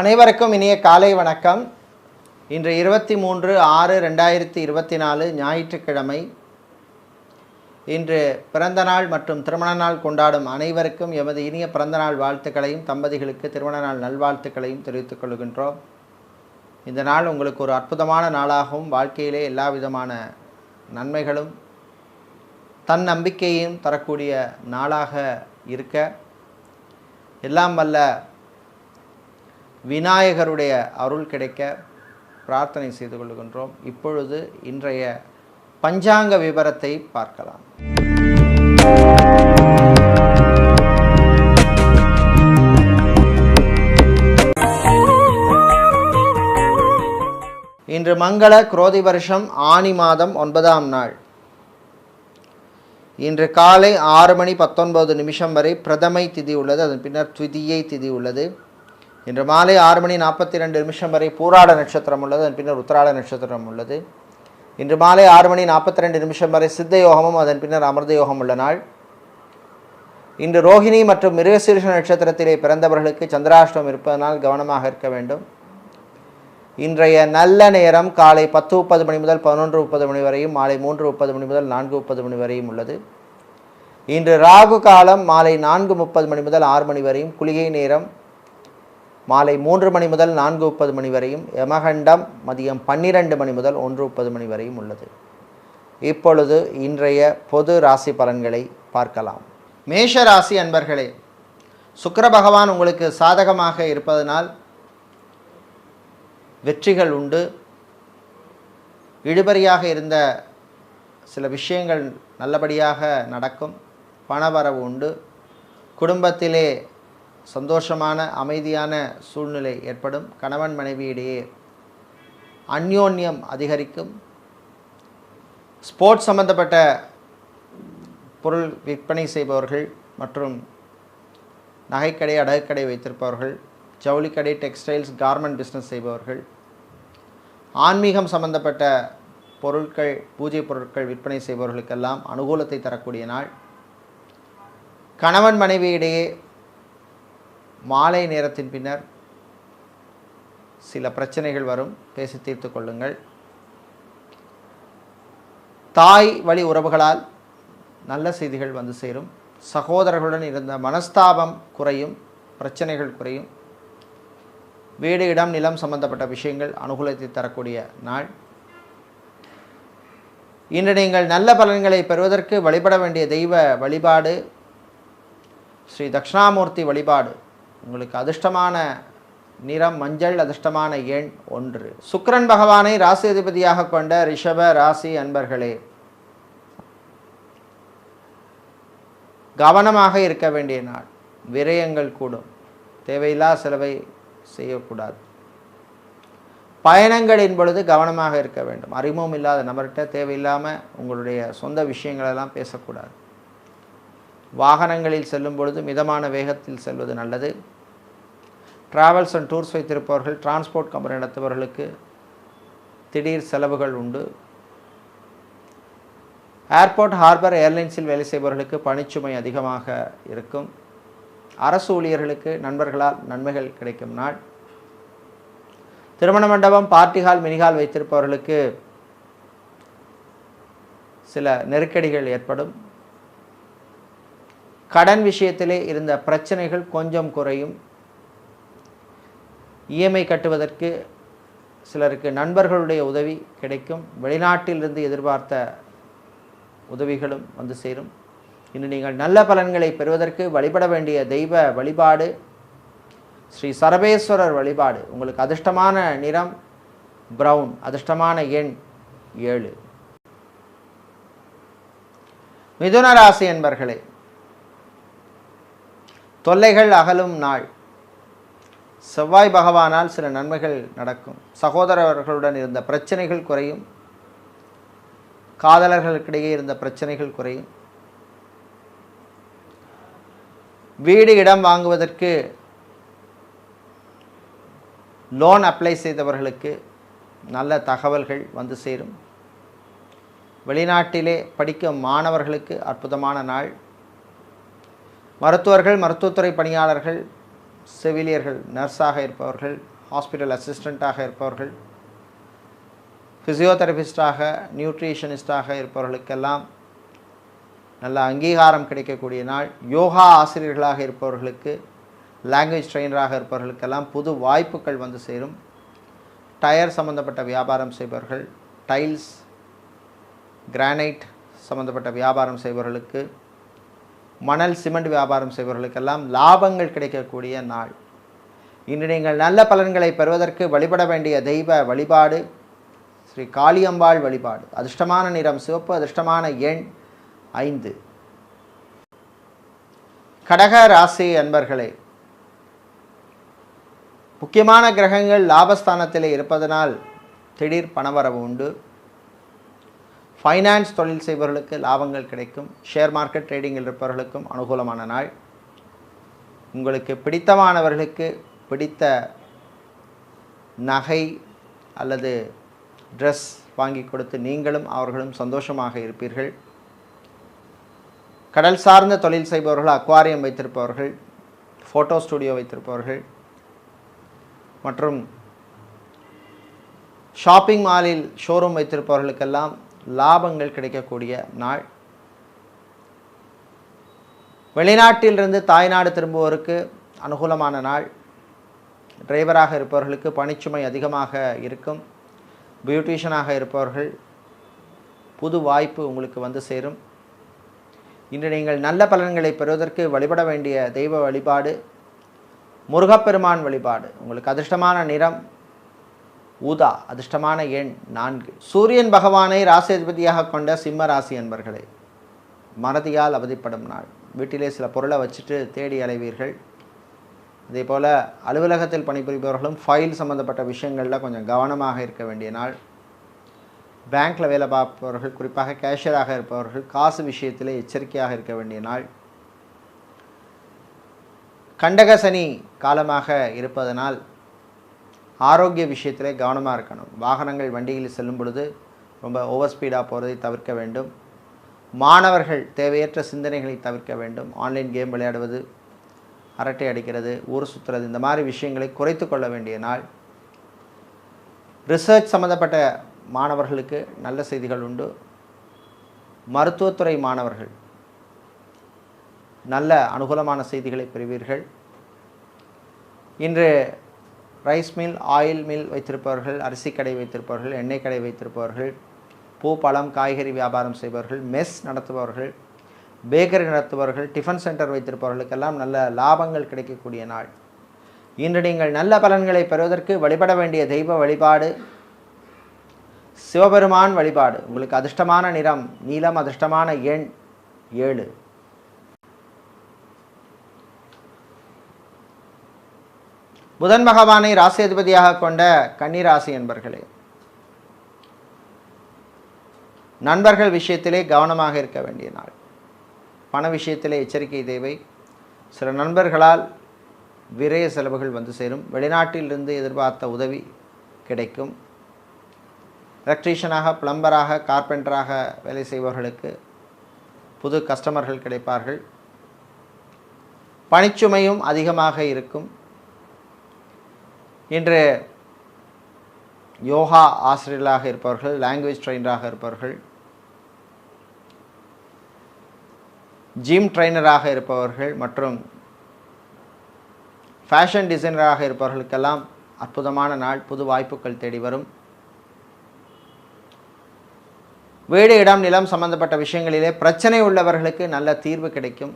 அனைவருக்கும் இனிய காலை வணக்கம். இன்று இருபத்தி மூன்று ஆறு ரெண்டாயிரத்தி இருபத்தி நாலு ஞாயிற்றுக்கிழமை. இன்று பிறந்தநாள் மற்றும் திருமண நாள் கொண்டாடும் அனைவருக்கும் எமது இனிய பிறந்தநாள் வாழ்த்துக்களையும் தம்பதிகளுக்கு திருமண நாள் நல்வாழ்த்துக்களையும் தெரிவித்துக் கொள்கின்றோம். இந்த நாள் உங்களுக்கு ஒரு அற்புதமான நாளாகவும் வாழ்க்கையிலே எல்லா விதமான நன்மைகளும் தன் நம்பிக்கையும் தரக்கூடிய நாளாக இருக்க. எல்லாம் வல்ல விநாயகருடைய அருள் கிடைக்க பிரார்த்தனை செய்து கொள்கின்றோம். இப்பொழுது இன்றைய பஞ்சாங்க விவரத்தை பார்க்கலாம். இன்று மங்கள குரோதி வருஷம் ஆனி மாதம் ஒன்பதாம் நாள். இன்று காலை ஆறு மணி பத்தொன்பது நிமிஷம் வரை பிரதமை திதி உள்ளது. அதன் பின்னர் துதியை திதி உள்ளது. இன்று மாலை ஆறு மணி நாற்பத்தி ரெண்டு நிமிஷம் வரை பூராட நட்சத்திரம் உள்ளது. அதன் பின்னர் உத்திராட நட்சத்திரம் உள்ளது. இன்று மாலை ஆறு மணி நாற்பத்தி ரெண்டு நிமிஷம் வரை சித்த யோகமும் அதன் பின்னர் அமிர்த யோகம் உள்ள நாள். இன்று ரோஹிணி மற்றும் மிருகசீர்ஷ நட்சத்திரத்திலே பிறந்தவர்களுக்கு சந்திராஷ்டம் இருப்பதனால் கவனமாக இருக்க வேண்டும். இன்றைய நல்ல நேரம் காலை பத்து முப்பது மணி முதல் பதினொன்று முப்பது மணி வரையும் மாலை மூன்று முப்பது மணி முதல் நான்கு முப்பது மணி வரையும் உள்ளது. இன்று ராகு காலம் மாலை நான்கு முப்பது மணி முதல் ஆறு மணி வரையும் குளிகை நேரம் மாலை மூன்று மணி முதல் நான்கு முப்பது மணி வரையும் யமகண்டம் மதியம் பன்னிரண்டு மணி முதல் ஒன்று முப்பது மணி வரையும் உள்ளது. இப்பொழுது இன்றைய பொது ராசி பலன்களை பார்க்கலாம். மேஷ ராசி அன்பர்களே சுக்கர பகவான் உங்களுக்கு சாதகமாக இருப்பதனால் வெற்றிகள் உண்டு. இழுபறியாக இருந்த சில விஷயங்கள் நல்லபடியாக நடக்கும். பணவரவு உண்டு. குடும்பத்திலே சந்தோஷமான அமைதியான சூழ்நிலை ஏற்படும். கணவன் மனைவியிடையே அந்யோன்யம் அதிகரிக்கும். ஸ்போர்ட்ஸ் சம்பந்தப்பட்ட பொருள் விற்பனை செய்பவர்கள் மற்றும் நகைக்கடை அடகுக்கடை வைத்திருப்பவர்கள் ஜவுளிக்கடை டெக்ஸ்டைல்ஸ் கார்மெண்ட் பிஸ்னஸ் செய்பவர்கள் ஆன்மீகம் சம்பந்தப்பட்ட பொருட்கள் பூஜை பொருட்கள் விற்பனை செய்பவர்களுக்கெல்லாம் அனுகூலத்தை தரக்கூடிய நாள். கணவன் மனைவியிடையே மாலை நேரத்தின் பின்னர் சில பிரச்சனைகள் வரும். பேசி தீர்த்து கொள்ளுங்கள். தாய் வழி உறவுகளால் நல்ல செய்திகள் வந்து சேரும். சகோதரர்களுடன் இருந்த மனஸ்தாபம் குறையும் பிரச்சனைகள் குறையும். வீடு இடம் நிலம் சம்பந்தப்பட்ட விஷயங்கள் அனுகூலத்தை தரக்கூடிய நாள். இன்று நீங்கள் நல்ல பலன்களை பெறுவதற்கு வழிபட வேண்டிய தெய்வ வழிபாடு ஸ்ரீ தட்சிணாமூர்த்தி வழிபாடு. உங்களுக்கு அதிர்ஷ்டமான நிறம் மஞ்சள் அதிர்ஷ்டமான எண் ஒன்று. சுக்ரன் பகவானை ராசி அதிபதியாக கொண்ட ரிஷப ராசி அன்பர்களே கவனமாக இருக்க வேண்டிய நாள். விரயங்கள் கூடும். தேவையில்லா செலவை செய்யக்கூடாது. பயணங்களின் பொழுது கவனமாக இருக்க வேண்டும். அறிமுகம் இல்லாத நபர்கிட்ட தேவையில்லாமல் உங்களுடைய சொந்த விஷயங்களெல்லாம் பேசக்கூடாது. வாகனங்களில் செல்லும் பொழுது மிதமான வேகத்தில் செல்வது நல்லது. ட்ராவல்ஸ் அண்ட் டூர்ஸ் வைத்திருப்பவர்கள் டிரான்ஸ்போர்ட் கம்பெனி நடத்துபவர்களுக்கு திடீர் செலவுகள் உண்டு. ஏர்போர்ட் ஹார்பர் ஏர்லைன்ஸில் வேலை செய்பவர்களுக்கு பணிச்சுமை அதிகமாக இருக்கும். அரசு ஊழியர்களுக்கு நண்பர்களால் நன்மைகள் கிடைக்கும் நாள். திருமண மண்டபம் பார்ட்டி ஹால் மினிஹால் வைத்திருப்பவர்களுக்கு சில நெருக்கடிகள் ஏற்படும். கடன் விஷயத்திலே இருந்த பிரச்சனைகள் கொஞ்சம் குறையும். இஎம்ஐ கட்டுவதற்கு சிலருக்கு நண்பர்களுடைய உதவி கிடைக்கும். வெளிநாட்டிலிருந்து எதிர்பார்த்த உதவிகளும் வந்து சேரும். இன்று நீங்கள் நல்ல பலன்களை பெறுவதற்கு வழிபட வேண்டிய தெய்வ வழிபாடு ஸ்ரீ சரபேஸ்வரர் வழிபாடு. உங்களுக்கு அதிர்ஷ்டமான நிறம் ப்ரௌன் அதிர்ஷ்டமான எண் ஏழு. மிதுன ராசி என்பர்களே தொல்லைகள் அகலும் நாள். செவ்வாய் பகவானால் சில நன்மைகள் நடக்கும். சகோதரர்களுடன் இருந்த பிரச்சனைகள் குறையும். காதலர்களுக்கிடையே இருந்த பிரச்சனைகள் குறையும். வீடு இடம் வாங்குவதற்கு லோன் அப்ளை செய்தவர்களுக்கு நல்ல தகவல்கள் வந்து சேரும். வெளிநாட்டிலே படிக்கும் மாணவர்களுக்கு அற்புதமான நாள். மருத்துவர்கள் மருத்துவத்துறை பணியாளர்கள் செவிலியர்கள் நர்ஸாக இருப்பவர்கள் ஹாஸ்பிட்டல் அசிஸ்டண்ட்டாக இருப்பவர்கள் ஃபிசியோதெரபிஸ்டாக நியூட்ரிஷனிஸ்டாக இருப்பவர்களுக்கெல்லாம் நல்ல அங்கீகாரம் கிடைக்கக்கூடிய நாள். யோகா ஆசிரியர்களாக இருப்பவர்களுக்கு லாங்குவேஜ் ட்ரெயினராக இருப்பவர்களுக்கெல்லாம் புது வாய்ப்புகள் வந்து சேரும். டயர் சம்மந்தப்பட்ட வியாபாரம் செய்பவர்கள் டைல்ஸ் கிரானைட் சம்மந்தப்பட்ட வியாபாரம் செய்பவர்களுக்கு மணல் சிமெண்ட் வியாபாரம் செய்பவர்களுக்கெல்லாம் லாபங்கள் கிடைக்கக்கூடிய நாள். இன்று நீங்கள் நல்ல பலன்களை பெறுவதற்கு வழிபட வேண்டிய தெய்வ வழிபாடு ஸ்ரீ காளியம்பாள் வழிபாடு. அதிர்ஷ்டமான நிறம் சிவப்பு அதிர்ஷ்டமான எண் ஐந்து. கடக ராசி அன்பர்களே முக்கியமான கிரகங்கள் லாபஸ்தானத்தில் இருப்பதனால் திடீர் பணவரவு உண்டு. ஃபைனான்ஸ் தொழில் செய்பவர்களுக்கு லாபங்கள் கிடைக்கும். ஷேர் மார்க்கெட் ட்ரேடிங்கில் இருப்பவர்களுக்கும் அனுகூலமான நாள். உங்களுக்கு பிடித்தமானவர்களுக்கு பிடித்த நகை அல்லது ட்ரெஸ் வாங்கி கொடுத்து நீங்களும் அவர்களும் சந்தோஷமாக இருப்பீர்கள். கடல் சார்ந்த தொழில் செய்பவர்கள் அக்வாரியம் வைத்திருப்பவர்கள் ஃபோட்டோ ஸ்டுடியோ வைத்திருப்பவர்கள் மற்றும் ஷாப்பிங் மாலில் ஷோரூம் வைத்திருப்பவர்களுக்கெல்லாம் லாபங்கள் கிடைக்கக்கூடிய நாள். வெளிநாட்டிலிருந்து தாய்நாடு திரும்புவோருக்கு அனுகூலமான நாள். டிரைவராக இருப்பவர்களுக்கு பணிச்சுமை அதிகமாக இருக்கும். பியூட்டிஷியனாக இருப்பவர்கள் புது வாய்ப்பு உங்களுக்கு வந்து சேரும். இன்று நீங்கள் நல்ல பலன்களை பெறுவதற்கு வழிபட வேண்டிய தெய்வ வழிபாடு முருகப்பெருமான் வழிபாடு உங்களுக்கு அதிர்ஷ்டமான நிறம் ஊதா அதிர்ஷ்டமான எண் நான்கு. சூரியன் பகவானை ராசிபதியாக கொண்ட சிம்ம ராசி என்பர்களே மறதியால் அவதிப்படும் நாள். வீட்டிலே சில பொருளை வச்சுட்டு தேடி அலைவீர்கள். அதே போல் அலுவலகத்தில் பணிபுரிபவர்களும் ஃபைல் சம்மந்தப்பட்ட விஷயங்களில் கொஞ்சம் கவனமாக இருக்க வேண்டிய நாள். பேங்க்கில் வேலை பார்ப்பவர்கள் குறிப்பாக கேஷியராக இருப்பவர்கள் காசு விஷயத்தில் எச்சரிக்கையாக இருக்க வேண்டிய நாள். கண்டக சனி காலமாக இருப்பதனால் ஆரோக்கிய விஷயத்திலே கவனமாக இருக்கணும். வாகனங்கள் வண்டியில் செல்லும் பொழுது ரொம்ப ஓவர் ஸ்பீடாக போகிறதை தவிர்க்க வேண்டும். மாணவர்கள் தேவையற்ற சிந்தனைகளை தவிர்க்க வேண்டும். ஆன்லைன் கேம் விளையாடுவது அரட்டை அடிக்கிறது ஊர் சுற்றுறது இந்த மாதிரி விஷயங்களை குறைத்து கொள்ள வேண்டிய நாள். ரிசர்ச் சம்மந்தப்பட்ட மாணவர்களுக்கு நல்ல செய்திகள் உண்டு. மருத்துவத்துறை மாணவர்கள் நல்ல அனுகூலமான செய்திகளை பெறுவீர்கள். இன்று ரைஸ் மில் ஆயில் மில் வைத்திருப்பவர்கள் அரிசி கடை வைத்திருப்பவர்கள் எண்ணெய் கடை வைத்திருப்பவர்கள் பூ பழம் காய்கறி வியாபாரம் செய்பவர்கள் மெஸ் நடத்துபவர்கள் பேக்கரி நடத்துபவர்கள் டிஃபன் சென்டர் வைத்திருப்பவர்களுக்கெல்லாம் நல்ல லாபங்கள் கிடைக்கக்கூடிய நாள். இன்று நீங்கள் நல்ல பலன்களை பெறுவதற்கு வழிபட வேண்டிய தெய்வ வழிபாடு சிவபெருமான் வழிபாடு. உங்களுக்கு அதிர்ஷ்டமான நிறம் நீலம் அதிர்ஷ்டமான எண் ஏழு. புதன் பகவானை ராசியதிபதியாக கொண்ட கன்னிராசி என்பர்களே நண்பர்கள் விஷயத்திலே கவனமாக இருக்க வேண்டிய நாள். பண விஷயத்திலே எச்சரிக்கை தேவை. சில நண்பர்களால் விரய செலவுகள் வந்து சேரும். வெளிநாட்டிலிருந்து எதிர்பார்த்த உதவி கிடைக்கும். எலக்ட்ரீஷியனாக பிளம்பராக கார்பெண்டராக வேலை செய்பவர்களுக்கு புது கஸ்டமர்கள் கிடைப்பார்கள். பணிச்சுமையும் அதிகமாக இருக்கும். இன்று யோகா ஆசிரியர்களாக இருப்பவர்கள் லாங்குவேஜ் ட்ரெயினராக இருப்பவர்கள் ஜிம் ட்ரைனராக இருப்பவர்கள் மற்றும் ஃபேஷன் டிசைனராக இருப்பவர்களுக்கெல்லாம் அற்புதமான நாள் புது வாய்ப்புகள் தேடி வரும். வீடு இடம் நிலம் சம்பந்தப்பட்ட விஷயங்களிலே பிரச்சனை உள்ளவர்களுக்கு நல்ல தீர்வு கிடைக்கும்.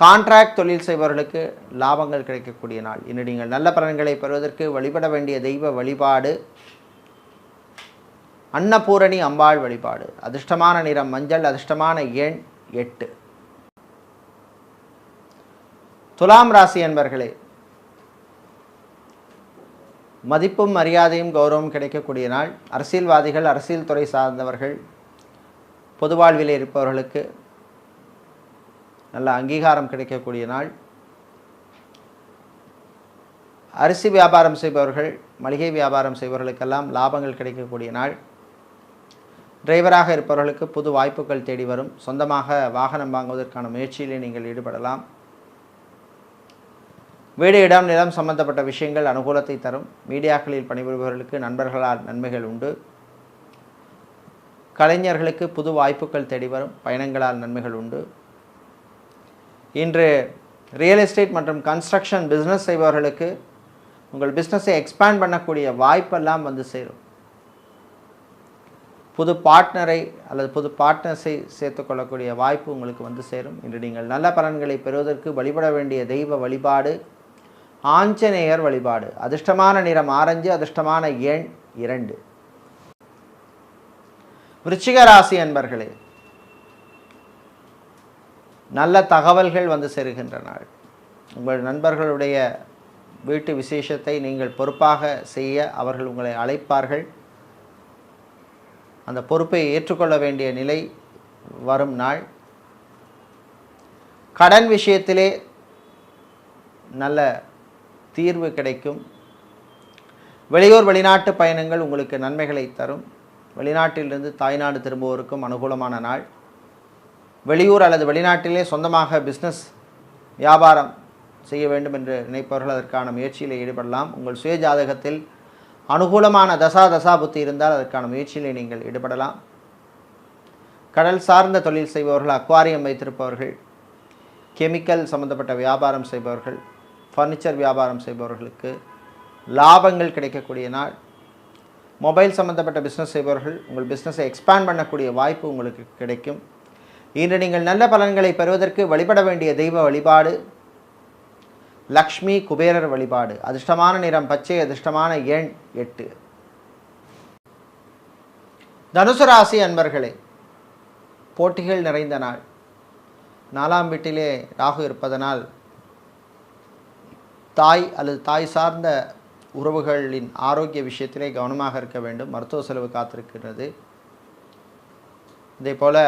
கான்ட்ராக்ட் தொழில் செய்பவர்களுக்கு லாபங்கள் கிடைக்கக்கூடிய நாள். இன்று நீங்கள் நல்ல பலன்களை பெறுவதற்கு வழிபட வேண்டிய தெய்வ வழிபாடு அன்னபூரணி அம்பாள் வழிபாடு. அதிர்ஷ்டமான நிறம் மஞ்சள் அதிர்ஷ்டமான எண் எட்டு. துலாம் ராசி என்பர்களே மதிப்பும் மரியாதையும் கௌரவம் கிடைக்கக்கூடிய நாள். அரசியல்வாதிகள் அரசியல் துறை சார்ந்தவர்கள் பொது வாழ்வில் இருப்பவர்களுக்கு நல்ல அங்கீகாரம் கிடைக்கக்கூடிய நாள். அரிசி வியாபாரம் செய்பவர்கள் மளிகை வியாபாரம் செய்பவர்களுக்கெல்லாம் லாபங்கள் கிடைக்கக்கூடிய நாள். டிரைவராக இருப்பவர்களுக்கு புது வாய்ப்புகள் தேடி வரும். சொந்தமாக வாகனம் வாங்குவதற்கான முயற்சியிலே நீங்கள் ஈடுபடலாம். வீடு இடம் நிலம் சம்பந்தப்பட்ட விஷயங்கள் அனுகூலத்தை தரும். மீடியாக்களில் பணிபுரிபவர்களுக்கு நண்பர்களால் நன்மைகள் உண்டு. கலைஞர்களுக்கு புது வாய்ப்புகள் தேடி வரும். பயணங்களால் நன்மைகள் உண்டு. இன்று ரியல் எஸ்டேட் மற்றும் கன்ஸ்ட்ரக்ஷன் பிஸ்னஸ் செய்பவர்களுக்கு உங்கள் பிஸ்னஸை எக்ஸ்பேண்ட் பண்ணக்கூடிய வாய்ப்பெல்லாம் வந்து சேரும். புது பார்ட்னரை அல்லது புது பார்ட்னர்ஸை சேர்த்துக்கொள்ளக்கூடிய வாய்ப்பு உங்களுக்கு வந்து சேரும். இன்று நீங்கள் நல்ல பலன்களை பெறுவதற்கு வழிபட வேண்டிய தெய்வ வழிபாடு ஆஞ்சநேயர் வழிபாடு. அதிர்ஷ்டமான நிறம் ஆரஞ்சு அதிர்ஷ்டமான எண் இரண்டு. விருச்சிக ராசி அன்பர்களே நல்ல தகவல்கள் வந்து சேருகின்ற நாள். உங்கள் நண்பர்களுடைய வீட்டு விசேஷத்தை நீங்கள் பொறுப்பாக செய்ய அவர்கள் உங்களை அழைப்பார்கள். அந்த பொறுப்பை ஏற்றுக்கொள்ள வேண்டிய நிலை வரும் நாள். கடன் விஷயத்திலே நல்ல தீர்வு கிடைக்கும். வெளியூர் வெளிநாட்டு பயணங்கள் உங்களுக்கு நன்மைகளை தரும். வெளிநாட்டிலிருந்து தாய்நாடு திரும்புவோருக்கும் அனுகூலமான நாள். வெளியூர் அல்லது வெளிநாட்டிலே சொந்தமாக பிஸ்னஸ் வியாபாரம் செய்ய வேண்டும் என்று நினைப்பவர்கள் அதற்கான முயற்சியில் ஈடுபடலாம். உங்கள் சுய ஜாதகத்தில் அனுகூலமான தசா தசா புத்தி இருந்தால் அதற்கான முயற்சியில் நீங்கள் ஈடுபடலாம். கடல் சார்ந்த தொழில் செய்பவர்கள் அக்வாரியம் வைத்திருப்பவர்கள் கெமிக்கல் சம்பந்தப்பட்ட வியாபாரம் செய்பவர்கள் ஃபர்னிச்சர் வியாபாரம் செய்பவர்களுக்கு லாபங்கள் கிடைக்கக்கூடிய நாள். மொபைல் சம்பந்தப்பட்ட பிஸ்னஸ் செய்பவர்கள் உங்கள் பிஸ்னஸை எக்ஸ்பேண்ட் பண்ணக்கூடிய வாய்ப்பு உங்களுக்கு கிடைக்கும். இன்று நீங்கள் நல்ல பலன்களை பெறுவதற்கு வழிபட வேண்டிய தெய்வ வழிபாடு லக்ஷ்மி குபேரர் வழிபாடு. அதிர்ஷ்டமான நிறம் பச்சை அதிர்ஷ்டமான எண் எட்டு. தனுசு ராசி அன்பர்களே போட்டிகள் நிறைந்த நாள். நாலாம் வீட்டிலே ராகு இருப்பதனால் தாய் அல்லது தாய் சார்ந்த உறவுகளின் ஆரோக்கிய விஷயத்திலே கவனமாக இருக்க வேண்டும். மருத்துவ செலவு காத்திருக்கிறது. இதே போல்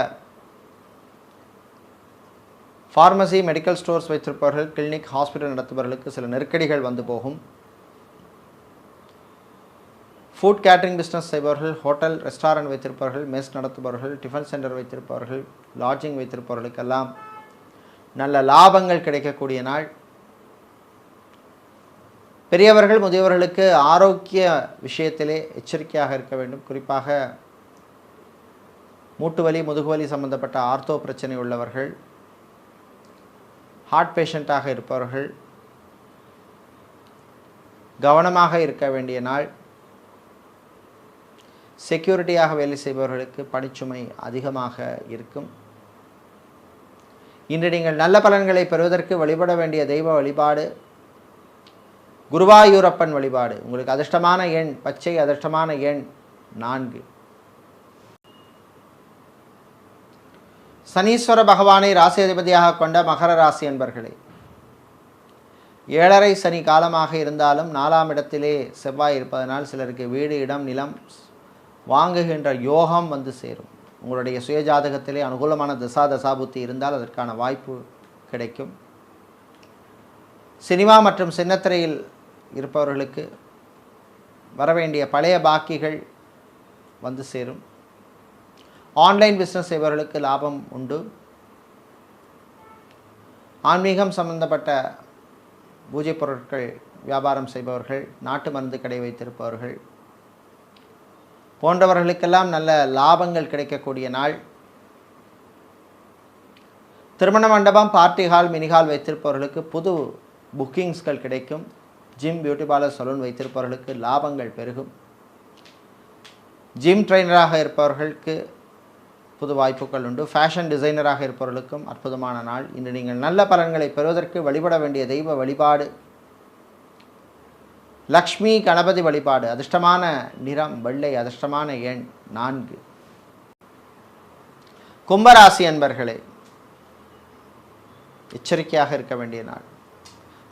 ஃபார்மசி மெடிக்கல் ஸ்டோர்ஸ் வைத்திருப்பவர்கள் கிளினிக் ஹாஸ்பிட்டல் நடத்துபவர்களுக்கு சில நெருக்கடிகள் வந்து போகும். ஃபுட் கேட்டரிங் பிஸ்னஸ் செய்பவர்கள் ஹோட்டல் ரெஸ்டாரண்ட் வைத்திருப்பவர்கள் மெஸ் நடத்துபவர்கள் டிஃபன் சென்டர் வைத்திருப்பவர்கள் லாட்ஜிங் வைத்திருப்பவர்களுக்கெல்லாம் நல்ல லாபங்கள் கிடைக்கக்கூடிய நாள். பெரியவர்கள் முதியவர்களுக்கு ஆரோக்கிய விஷயத்திலே எச்சரிக்கையாக இருக்க வேண்டும். குறிப்பாக மூட்டு வலி முதுகுவலி சம்பந்தப்பட்ட ஆர்த்தோ பிரச்சனை உள்ளவர்கள். ஹார்ட் பேஷண்ட்டாக இருப்பவர்கள் கவனமாக இருக்க வேண்டிய நாள் செக்யூரிட்டியாக வேலை செய்பவர்களுக்கு பணிச்சுமை அதிகமாக இருக்கும். இன்று நீங்கள் நல்ல பலன்களை பெறுவதற்கு வழிபட வேண்டிய தெய்வ வழிபாடு குருவாயூரப்பன் வழிபாடு. உங்களுக்கு அதிர்ஷ்டமான எண் பச்சை அதிர்ஷ்டமான எண் நான்கு. சனீஸ்வர பகவானை ராசியதிபதியாக கொண்ட மகர ராசி என்பர்களே ஏழரை சனி காலமாக இருந்தாலும் நாலாம் இடத்திலே செவ்வாய் இருப்பதனால் சிலருக்கு வீடு இடம் நிலம் வாங்குகின்ற யோகம் வந்து சேரும். உங்களுடைய சுயஜாதகத்திலே அனுகூலமான தசா தசாபுத்தி இருந்தால் அதற்கான வாய்ப்பு கிடைக்கும். சினிமா மற்றும் சின்னத்திரையில் இருப்பவர்களுக்கு வரவேண்டிய பழைய பாக்கிகள் வந்து சேரும். ஆன்லைன் பிஸ்னஸ் செய்பவர்களுக்கு லாபம் உண்டு. ஆன்மீகம் சம்பந்தப்பட்ட பூஜை பொருட்கள் வியாபாரம் செய்பவர்கள் நாட்டு மருந்து கடை வைத்திருப்பவர்கள். போன்றவர்களுக்கெல்லாம் நல்ல லாபங்கள் கிடைக்கக்கூடிய நாள். திருமண மண்டபம் பார்ட்டி ஹால் மினிஹால் வைத்திருப்பவர்களுக்கு புது புக்கிங்ஸ்கள் கிடைக்கும். ஜிம் பியூட்டி பார்லர் சலூன் வைத்திருப்பவர்களுக்கு லாபங்கள் பெருகும். ஜிம் ட்ரெயினராக இருப்பவர்களுக்கு புது வாய்ப்புகள் உண்டு. ஃபேஷன் டிசைனராக இருப்பவர்களுக்கும் அற்புதமான நாள். இன்று நீங்கள் நல்ல பலன்களை பெறுவதற்கு வழிபட வேண்டிய தெய்வ வழிபாடு. லக்ஷ்மி கணபதி வழிபாடு. அதிர்ஷ்டமான நிறம் வெள்ளை அதிர்ஷ்டமான எண் நான்கு. கும்பராசி அன்பர்களே எச்சரிக்கையாக இருக்க வேண்டிய நாள்.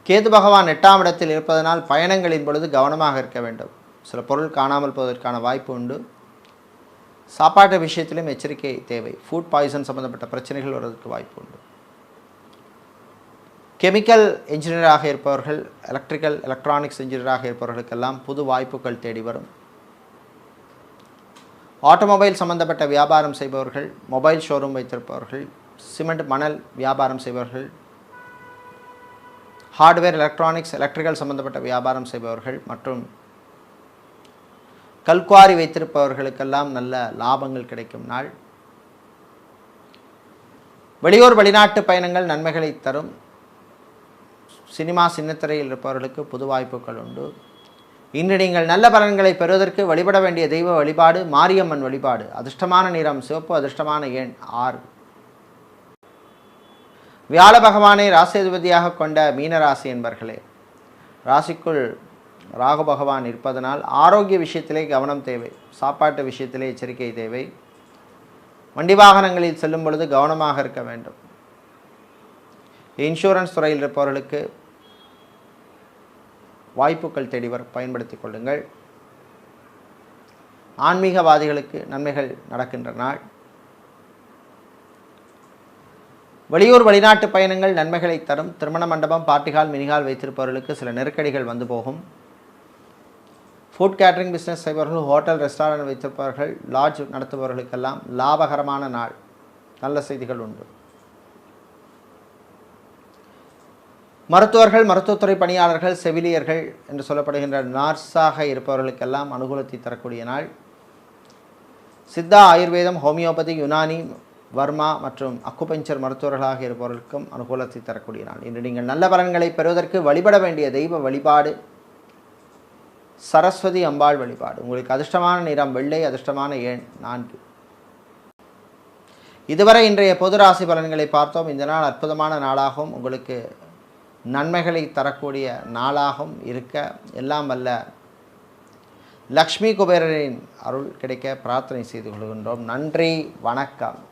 கேது பகவான் எட்டாம் இடத்தில் இருப்பதனால் பயணங்களின் பொழுது கவனமாக இருக்க வேண்டும். சில பொருள் காணாமல் போவதற்கான வாய்ப்பு உண்டு. சாப்பாட்டு விஷயத்திலும் எச்சரிக்கை தேவை. ஃபுட் பாய்சன் சம்பந்தப்பட்ட பிரச்சனைகள் வருவதற்கு வாய்ப்பு உண்டு. கெமிக்கல் இன்ஜினியராக இருப்பவர்கள் எலக்ட்ரிக்கல் எலக்ட்ரானிக்ஸ் இன்ஜினியராக இருப்பவர்களுக்கெல்லாம் புது வாய்ப்புகள் தேடி வரும். ஆட்டோமொபைல் சம்பந்தப்பட்ட வியாபாரம் செய்பவர்கள் மொபைல் ஷோரூம் வைத்திருப்பவர்கள் சிமெண்ட் மணல் வியாபாரம் செய்பவர்கள் ஹார்ட்வேர் எலக்ட்ரானிக்ஸ் எலக்ட்ரிக்கல் சம்பந்தப்பட்ட வியாபாரம் செய்பவர்கள் மற்றும் கல்குவாரி வைத்திருப்பவர்களுக்கெல்லாம் நல்ல லாபங்கள் கிடைக்கும் நாள். வெளியூர் வெளிநாட்டு பயணங்கள் நன்மைகளை தரும். சினிமா சின்னத்திரையில் இருப்பவர்களுக்கு புது வாய்ப்புகள் உண்டு. இன்று நீங்கள் நல்ல பலன்களை பெறுவதற்கு வழிபட வேண்டிய தெய்வ வழிபாடு மாரியம்மன் வழிபாடு. அதிர்ஷ்டமான நிறம் சிவப்பு அதிர்ஷ்டமான எண் ஆறு. வியாழ பகவானை ராசிதிபதியாக கொண்ட மீனராசி என்பர்களே ராசிக்குள் ராகு பகவான் இருப்பதனால் ஆரோக்கிய விஷயத்திலே கவனம் தேவை சாப்பாட்டு விஷயத்திலே எச்சரிக்கை தேவை. வண்டி வாகனங்களில் செல்லும் பொழுது கவனமாக இருக்க வேண்டும். இன்சூரன்ஸ் துறையில் இருப்பவர்களுக்கு வாய்ப்புகள் தேடிவர் பயன்படுத்திக் கொள்ளுங்கள். ஆன்மீகவாதிகளுக்கு நன்மைகள் நடக்கின்ற நாள். வெளியூர் வெளிநாட்டு பயணங்கள் நன்மைகளை தரும். திருமண மண்டபம் பாட்டிகால் மினிகால் வைத்திருப்பவர்களுக்கு சில நெருக்கடிகள் வந்து போகும். ஃபுட் கேட்ரிங் பிஸ்னஸ் செய்பவர்கள் ஹோட்டல் ரெஸ்டாரண்ட் வைத்திருப்பவர்கள் லாட்ஜ் நடத்துபவர்களுக்கெல்லாம் லாபகரமான நாள். நல்ல செய்திகள் உண்டு. மருத்துவர்கள் மருத்துவத்துறை பணியாளர்கள் செவிலியர்கள் என்று சொல்லப்படுகின்ற நர்ஸாக இருப்பவர்களுக்கெல்லாம் அனுகூலத்தை தரக்கூடிய நாள். சித்தா ஆயுர்வேதம் ஹோமியோபதி யுனானி வர்மா மற்றும் அக்குபஞ்சர் மருத்துவர்களாக இருப்பவர்களுக்கும் அனுகூலத்தை தரக்கூடிய நாள். இன்று நீங்கள் நல்ல பலன்களை பெறுவதற்கு வழிபட வேண்டிய தெய்வ வழிபாடு சரஸ்வதி அம்பாள் வழிபாடு. உங்களுக்கு அதிர்ஷ்டமான நிறம் வெள்ளை அதிர்ஷ்டமான எண் நான்கு. இதுவரை இன்றைய பொது ராசி பலன்களை பார்த்தோம். இந்த நாள் அற்புதமான நாளாகவும் உங்களுக்கு நன்மைகளை தரக்கூடிய நாளாகவும் இருக்க எல்லாம் வல்ல லக்ஷ்மி குபேரரின் அருள் கிடைக்க பிரார்த்தனை செய்து கொள்கின்றோம். நன்றி வணக்கம்.